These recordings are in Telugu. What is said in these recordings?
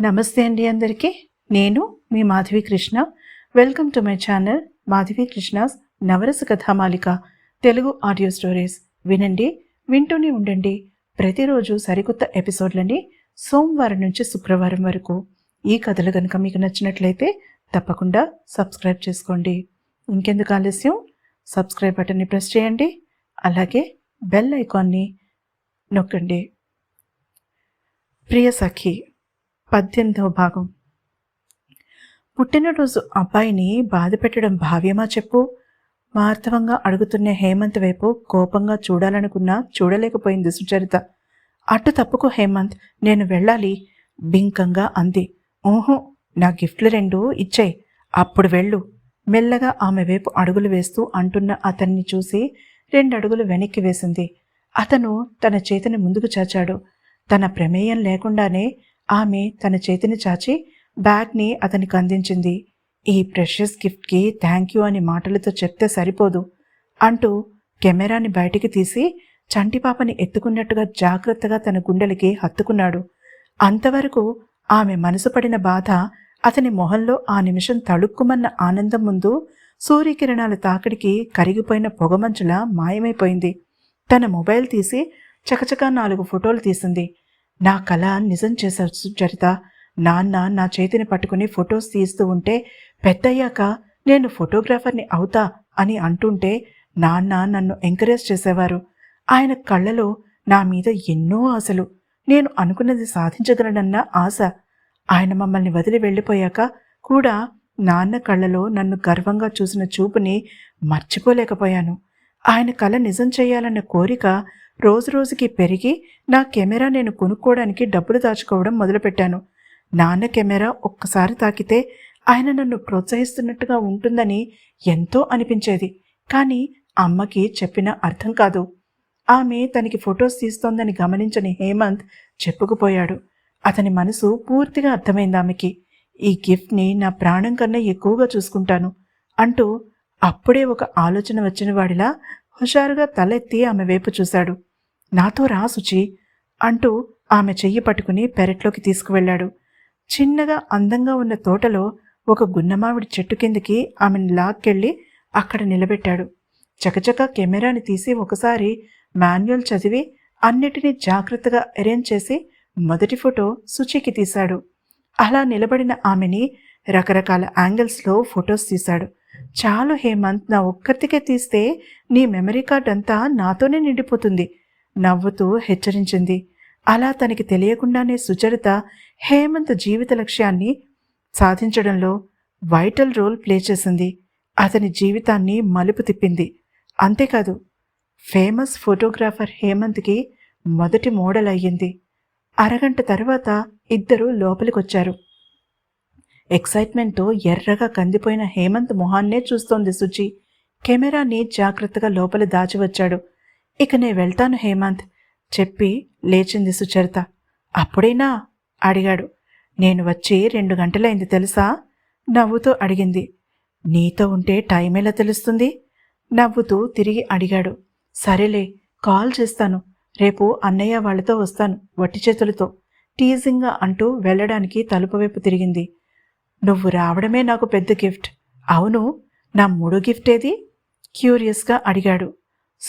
నమస్తే అండి అందరికీ. నేను మీ Madhavi Krishna. Welcome to my channel Madhavi Krishna's Navarasa Kathamalika. Telugu audio stories వినండి వింటూనే ఉండండి. ప్రతిరోజు సరికొత్త ఎపిసోడ్లని సోమవారం నుంచి శుక్రవారం వరకు. ఈ కథలు కనుక మీకు నచ్చినట్లయితే తప్పకుండా సబ్స్క్రైబ్ చేసుకోండి. ఇంకెందుకు ఆలస్యం? సబ్స్క్రైబ్ బటన్ని ప్రెస్ చేయండి. అలాగే బెల్ ఐకాన్ని నొక్కండి. ప్రియ సఖి పద్దెనిమిదవ భాగం. పుట్టినరోజు అబ్బాయిని బాధ పెట్టడం భావ్యమా చెప్పు? మార్తవంగా అడుగుతున్న హేమంత్ వైపు కోపంగా చూడాలనుకున్నా చూడలేకపోయింది సుచరిత. అటు తప్పుకు హేమంత్ నేను వెళ్ళాలి బింకంగా అంది. ఓహో నా గిఫ్ట్లు రెండు ఇచ్చాయి అప్పుడు వెళ్ళు. మెల్లగా ఆమె వైపు అడుగులు వేస్తూ అంటున్న అతన్ని చూసి రెండు అడుగులు వెనక్కి వేసింది. అతను తన చేతిని ముందుకు చాచాడు. తన ప్రమేయం లేకుండానే ఆమె తన చేతిని చాచి బ్యాగ్ని అతనికి అందించింది. ఈ ప్రెషస్ గిఫ్ట్కి థ్యాంక్ యూ అని మాటలతో చెప్తే సరిపోదు అంటూ కెమెరాని బయటికి తీసి చంటిపాపని ఎత్తుకున్నట్టుగా జాగ్రత్తగా తన గుండెలకి హత్తుకున్నాడు. అంతవరకు ఆమె మనసు పడిన బాధ అతని మొహంలో ఆ నిమిషం తళుక్కుమన్న ఆనందం ముందు సూర్యకిరణాల తాకిడికి కరిగిపోయిన పొగమంచులా మాయమైపోయింది. తన మొబైల్ తీసి చకచకా నాలుగు ఫోటోలు తీసింది. నా కళ నిజం చేశారు సుచరిత. నాన్న నా చేతిని పట్టుకుని ఫొటోస్ తీస్తూ ఉంటే పెద్దయ్యాక నేను ఫోటోగ్రాఫర్ని అవుతా అని అంటుంటే నాన్న నన్ను ఎంకరేజ్ చేసేవారు. ఆయన కళ్ళలో నా మీద ఎన్నో ఆశలు. నేను అనుకున్నది సాధించగలనన్న ఆశ. ఆయన మమ్మల్ని వదిలి వెళ్ళిపోయాక కూడా నాన్న కళ్ళలో నన్ను గర్వంగా చూసిన చూపుని మర్చిపోలేకపోయాను. ఆయన కళ నిజం చేయాలన్న కోరిక రోజు రోజుకి పెరిగి నా కెమెరా నేను కొనుక్కోవడానికి డబ్బులు దాచుకోవడం మొదలుపెట్టాను. నాన్న కెమెరా ఒక్కసారి తాకితే ఆయన నన్ను ప్రోత్సహిస్తున్నట్టుగా ఉంటుందని ఎంతో అనిపించేది. కానీ అమ్మకి చెప్పిన అర్థం కాదు. ఆమె తనకి ఫొటోస్ తీస్తోందని గమనించని హేమంత్ చెప్పుకుపోయాడు. అతని మనసు పూర్తిగా అర్థమైంది ఆమెకి. ఈ గిఫ్ట్ని నా ప్రాణం కన్నా ఎక్కువగా చూసుకుంటాను అంటూ అప్పుడే ఒక ఆలోచన వచ్చిన వాడిలా హుషారుగా తలెత్తి ఆమె వైపు చూశాడు. నాతో రా సుచి అంటూ ఆమె చెయ్యి పట్టుకుని పెరట్లోకి తీసుకువెళ్ళాడు. చిన్నగా అందంగా ఉన్న తోటలో ఒక గున్నమావిడి చెట్టు కిందికి ఆమెను లాక్కెళ్ళి అక్కడ నిలబెట్టాడు. చకచక కెమెరాని తీసి ఒకసారి మాన్యువల్ చదివి అన్నిటినీ జాగ్రత్తగా అరేంజ్ చేసి మొదటి ఫోటో శుచికి తీశాడు. అలా నిలబడిన ఆమెని రకరకాల యాంగిల్స్లో ఫొటోస్ తీశాడు. చాలు హేమంత్ నా ఒక్కరికే తీస్తే నీ మెమరీ కార్డ్ అంతా నాతోనే నిండిపోతుంది. నవ్వుతూ హెచ్చరించింది. అలా తనకి తెలియకుండానే సుచరిత హేమంత్ జీవిత లక్ష్యాన్ని సాధించడంలో వైటల్ రోల్ ప్లే చేసింది. అతని జీవితాన్ని మలుపు తిప్పింది. అంతేకాదు ఫేమస్ ఫోటోగ్రాఫర్ హేమంత్కి మొదటి మోడల్ అయ్యింది. అరగంట తర్వాత ఇద్దరు లోపలికొచ్చారు. ఎక్సైట్మెంట్తో ఎర్రగా కందిపోయిన హేమంత్ మొహాన్నే చూస్తోంది సుచి. కెమెరాని జాగ్రత్తగా లోపల దాచివచ్చాడు. ఇక నే వెళ్తాను హేమంత్ చెప్పి లేచింది సుచరిత. అప్పుడేనా? అడిగాడు. నేను వచ్చి రెండు గంటలైంది తెలుసా? నవ్వుతూ అడిగింది. నీతో ఉంటే టైం ఎలా తెలుస్తుంది? నవ్వుతూ తిరిగి అడిగాడు. సరేలే కాల్ చేస్తాను. రేపు అన్నయ్య వాళ్ళతో వస్తాను వట్టి చేతులతో. టీజింగ్గా అంటూ వెళ్ళడానికి తలుపు వైపు తిరిగింది. నువ్వు రావడమే నాకు పెద్ద గిఫ్ట్. అవును నా మూడో గిఫ్ట్ ఏది? క్యూరియస్గా అడిగాడు.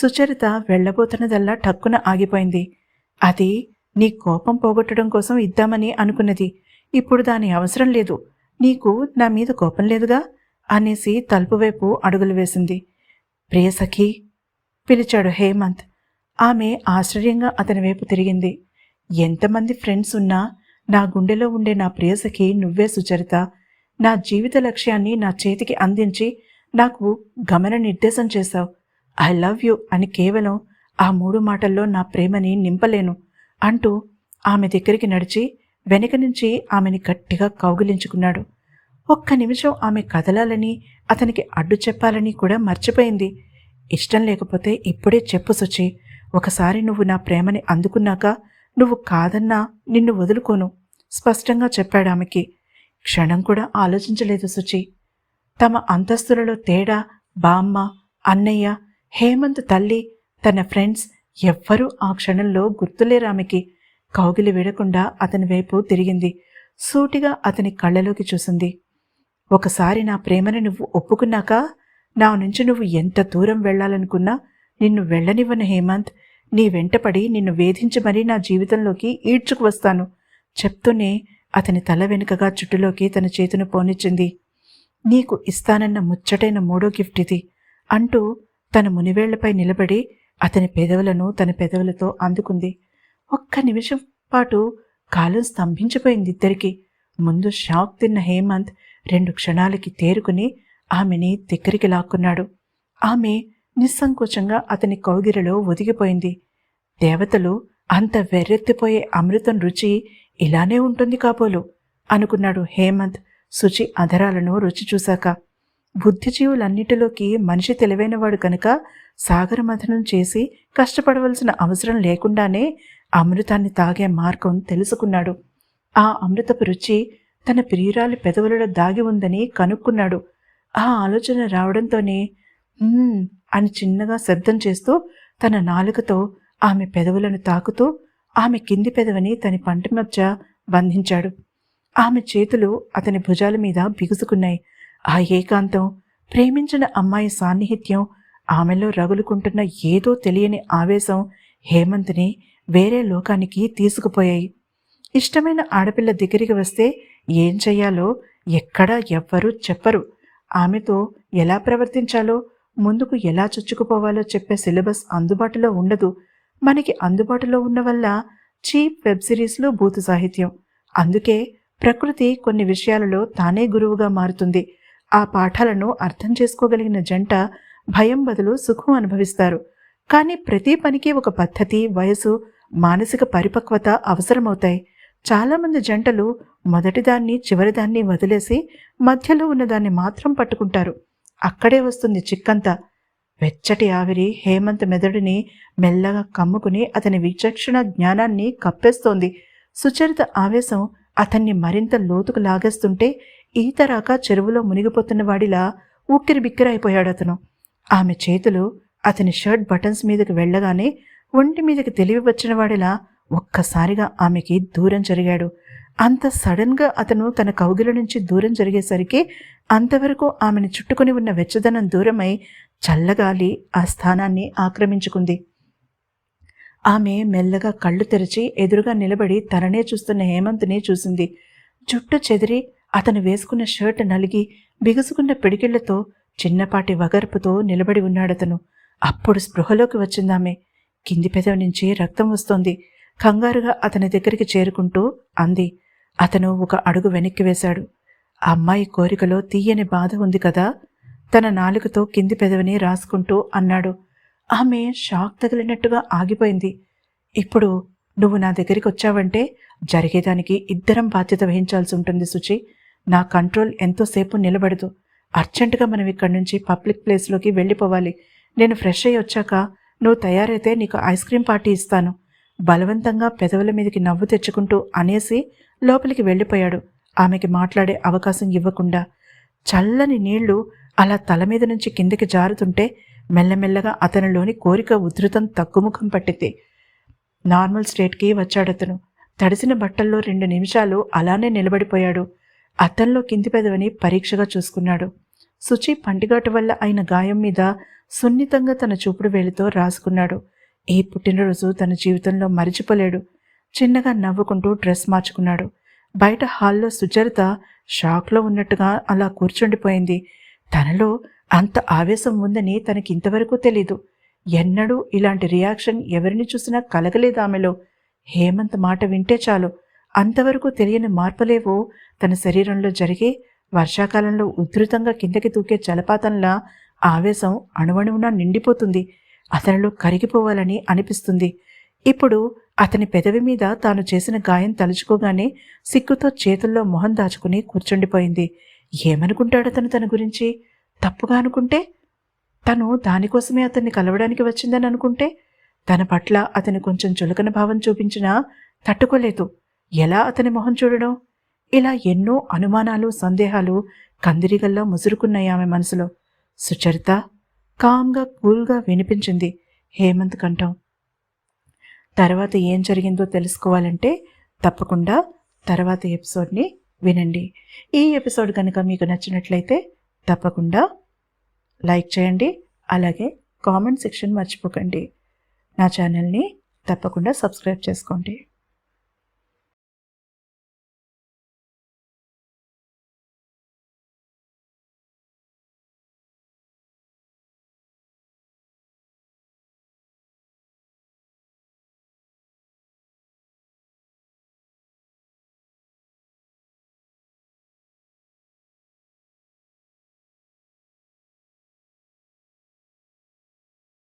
సుచరిత వెళ్ళబోతున్నదల్లా టక్కున ఆగిపోయింది. అది నీ కోపం పోగొట్టడం కోసం ఇద్దామని అనుకున్నది. ఇప్పుడు దాని అవసరం లేదు. నీకు నా మీద కోపం లేదుగా? అనేసి తలుపు వైపు అడుగులు వేసింది. ప్రియసఖి పిలిచాడు హేమంత్. ఆమె ఆశ్చర్యంగా అతని వైపు తిరిగింది. ఎంతమంది ఫ్రెండ్స్ ఉన్నా నా గుండెలో ఉండే నా ప్రియసఖి నువ్వే సుచరిత. నా జీవిత లక్ష్యాన్ని నా చేతికి అందించి నాకు గమన నిర్దేశం చేశావు. ఐ లవ్ యూ అని కేవలం ఆ మూడు మాటల్లో నా ప్రేమని నింపలేను అంటూ ఆమె దగ్గరికి నడిచి వెనక నుంచి ఆమెని గట్టిగా కౌగిలించుకున్నాడు. ఒక్క నిమిషం ఆమె కదలాలని అతనికి అడ్డు చెప్పాలని కూడా మర్చిపోయింది. ఇష్టం లేకపోతే ఇప్పుడే చెప్పు సుచి ఒకసారి నువ్వు నా ప్రేమని అందుకున్నాక నువ్వు కాదన్నా నిన్ను వదులుకోను స్పష్టంగా చెప్పాడు ఆమెకి. క్షణం కూడా ఆలోచించలేదు సుచి. తమ అంతస్తులలో తేడా బామ్మ అన్నయ్య హేమంత్ తల్లి తన ఫ్రెండ్స్ ఎవ్వరూ ఆ క్షణంలో గుర్తులేరామెకి కౌగిలి విడకుండా అతని వైపు తిరిగింది. సూటిగా అతని కళ్ళలోకి చూసింది. ఒకసారి నా ప్రేమని నువ్వు ఒప్పుకున్నాక నా నుంచి నువ్వు ఎంత దూరం వెళ్ళాలనుకున్నా నిన్ను వెళ్ళనివ్వను హేమంత్. నీ వెంటపడి నిన్ను వేధించమని నా జీవితంలోకి ఈడ్చుకు వస్తాను చెప్తూనే అతని తల వెనుకగా చుట్టులోకి తన చేతును పోనిచ్చింది. నీకు ఇస్తానన్న ముచ్చటైన మూడో గిఫ్ట్ ఇది అంటూ తన మునివేళ్ళపై నిలబడి అతని పెదవులను తన పెదవులతో అందుకుంది. ఒక్క నిమిషం పాటు కాలం స్తంభించిపోయింది ఇద్దరికి. ముందు షాక్ తిన్న హేమంత్ రెండు క్షణాలకి తేరుకుని ఆమెని దగ్గరికి లాక్కున్నాడు. ఆమె నిస్సంకోచంగా అతని కౌగిరిలో ఒదిగిపోయింది. దేవతలు అంత వెర్రెత్తిపోయే అమృతం రుచి ఇలానే ఉంటుంది కాబోలు అనుకున్నాడు హేమంత్ శుచి అధరాలను రుచి చూశాక. బుద్ధిజీవులన్నిటిలోకి మనిషి తెలివైనవాడు కనుక సాగర మథనం చేసి కష్టపడవలసిన అవసరం లేకుండానే అమృతాన్ని తాగే మార్గం తెలుసుకున్నాడు. ఆ అమృతపు రుచి తన ప్రియురాలి పెదవులలో దాగి ఉందని కనుక్కున్నాడు. ఆ ఆలోచన రావడంతోనే అని చిన్నగా శబ్దం చేస్తూ తన నాలుకతో ఆమె పెదవులను తాకుతూ ఆమె కింది పెదవిని తన పంట మధ్య బంధించాడు. ఆమె చేతులు అతని భుజాల మీద బిగుసుకున్నాయి. ఆ ఏకాంతం ప్రేమించిన అమ్మాయి సాన్నిహిత్యం ఆమెలో రగులుకుంటున్న ఏదో తెలియని ఆవేశం హేమంత్ని వేరే లోకానికి తీసుకుపోయాయి. ఇష్టమైన ఆడపిల్ల దగ్గరికి వస్తే ఏం చెయ్యాలో ఎక్కడా ఎవ్వరూ చెప్పరు. ఆమెతో ఎలా ప్రవర్తించాలో ముందుకు ఎలా చొచ్చుకుపోవాలో చెప్పే సిలబస్ అందుబాటులో ఉండదు. మనకి అందుబాటులో ఉన్న వల్ల చీప్ వెబ్ సిరీస్లో భూత సాహిత్యం. అందుకే ప్రకృతి కొన్ని విషయాలలో తానే గురువుగా మారుతుంది. ఆ పాఠాలను అర్థం చేసుకోగలిగిన జంట భయం బదులు సుఖం అనుభవిస్తారు. కానీ ప్రతి పనికి ఒక పద్ధతి వయసు మానసిక పరిపక్వత అవసరమవుతాయి. చాలామంది జంటలు మొదటిదాన్ని చివరిదాన్ని వదిలేసి మధ్యలో ఉన్నదాన్ని మాత్రం పట్టుకుంటారు. అక్కడే వస్తుంది చిక్కంతా. వెచ్చటి ఆవిరి హేమంత్ మెదడుని మెల్లగా కమ్ముకుని అతని విచక్షణ జ్ఞానాన్ని కప్పేస్తోంది. సుచరిత ఆవేశం అతన్ని మరింత లోతుకు లాగేస్తుంటే ఈత రాక చెరువులో మునిగిపోతున్న వాడిలా ఉక్కిరి బిక్కిరైపోయాడు అతను. ఆమె చేతులు అతని షర్ట్ బటన్స్ మీదకి వెళ్ళగానే ఒంటి మీదకి తెలివి వచ్చిన వాడిలా ఒక్కసారిగా ఆమెకి దూరం జరిగాడు. అంత సడన్గా అతను తన కౌగిల నుంచి దూరం జరిగేసరికి అంతవరకు ఆమెను చుట్టుకొని ఉన్న వెచ్చదనం దూరమై చల్లగాలి ఆ స్థానాన్ని ఆక్రమించుకుంది. ఆమె మెల్లగా కళ్ళు తెరిచి ఎదురుగా నిలబడి తననే చూస్తున్న హేమంత్ని చూసింది. జుట్టు చెదిరి అతను వేసుకున్న షర్ట్ నలిగి బిగుసుకున్న పిడికిళ్ళతో చిన్నపాటి వగర్పుతో నిలబడి ఉన్నాడతను. అప్పుడు స్పృహలోకి వచ్చిందామె. కింది పెదవి నుంచి రక్తం వస్తోంది. కంగారుగా అతని దగ్గరికి చేరుకుంటూ అంది. అతను ఒక అడుగు వెనక్కి వేశాడు. ఆ అమ్మాయి కోరికలో తీయని బాధ ఉంది కదా? తన నాలుకతో కింది పెదవిని రాసుకుంటూ అన్నాడు. ఆమె షాక్ తగిలినట్టుగా ఆగిపోయింది. ఇప్పుడు నువ్వు నా దగ్గరికి వచ్చావంటే జరిగేదానికి ఇద్దరం బాధ్యత వహించాల్సి ఉంటుంది సుచి. నా కంట్రోల్ ఎంతోసేపు నిలబడదు. అర్జెంటుగా మనం ఇక్కడి నుంచి పబ్లిక్ ప్లేస్లోకి వెళ్ళిపోవాలి. నేను ఫ్రెష్ అయ్యి వచ్చాక నువ్వు తయారైతే నీకు ఐస్ క్రీమ్ పార్టీ ఇస్తాను. బలవంతంగా పెదవుల మీదకి నవ్వు తెచ్చుకుంటూ అనేసి లోపలికి వెళ్ళిపోయాడు. ఆమెకి మాట్లాడే అవకాశం ఇవ్వకుండా. చల్లని నీళ్ళు అలా తల మీద నుంచి కిందకి జారుతుంటే మెల్లమెల్లగా అతనిలోని కోరిక ఉధృతం తగ్గుముఖం పట్టింది. నార్మల్ స్టేట్కి వచ్చాడతను. తడిసిన బట్టల్లో రెండు నిమిషాలు అలానే నిలబడిపోయాడు. అతనిలో కింది పెదవిని పరీక్షగా చూసుకున్నాడు. శుచి పంటిగాటు వల్ల అయిన గాయం మీద సున్నితంగా తన చూపుడు వేలితో రాసుకున్నాడు. ఏ పుట్టినరోజు తన జీవితంలో మరిచిపోలేడు. చిన్నగా నవ్వుకుంటూ డ్రెస్ మార్చుకున్నాడు. బయట హాల్లో సుచరిత షాక్లో ఉన్నట్టుగా అలా కూర్చుండిపోయింది. తనలో అంత ఆవేశం ఉందని తనకి ఇంతవరకు తెలీదు. ఎన్నడూ ఇలాంటి రియాక్షన్ ఎవరిని చూసినా కలగలేదు ఆమెలో. హేమంత్ మాట వింటే చాలు. అంతవరకు తెలియని మార్పులేవో తన శరీరంలో జరిగే వర్షాకాలంలో ఉధృతంగా కిందకి తూకే జలపాతంలా ఆవేశం అణువణువునా నిండిపోతుంది. అతనిలో కరిగిపోవాలని అనిపిస్తుంది. ఇప్పుడు అతని పెదవి మీద తాను చేసిన గాయం తలుచుకోగానే సిగ్గుతో చేతుల్లో మొహం దాచుకుని కూర్చుండిపోయింది. ఏమనుకుంటాడు అతను తన గురించి? తప్పుగా అనుకుంటే? తను దానికోసమే అతన్ని కలవడానికి వచ్చిందని అనుకుంటే? తన పట్ల అతని కొంచెం చులకన భావం చూపించినా తట్టుకోలేదు. ఎలా అతని మొహం చూడడం? ఇలా ఎన్నో అనుమానాలు సందేహాలు కందిరిగల్లో ముసురుకున్నాయి ఆమె మనసులో. సుచరిత కామ్గా కూల్గా వినిపించింది హేమంత్ కంఠం. తర్వాత ఏం జరిగిందో తెలుసుకోవాలంటే తప్పకుండా తర్వాత ఎపిసోడ్ని వినండి. ఈ ఎపిసోడ్ కనుక మీకు నచ్చినట్లయితే తప్పకుండా లైక్ చేయండి అలాగే కామెంట్ సెక్షన్ మర్చిపోకండి. నా ఛానల్ని తప్పకుండా సబ్స్క్రైబ్ చేసుకోండి.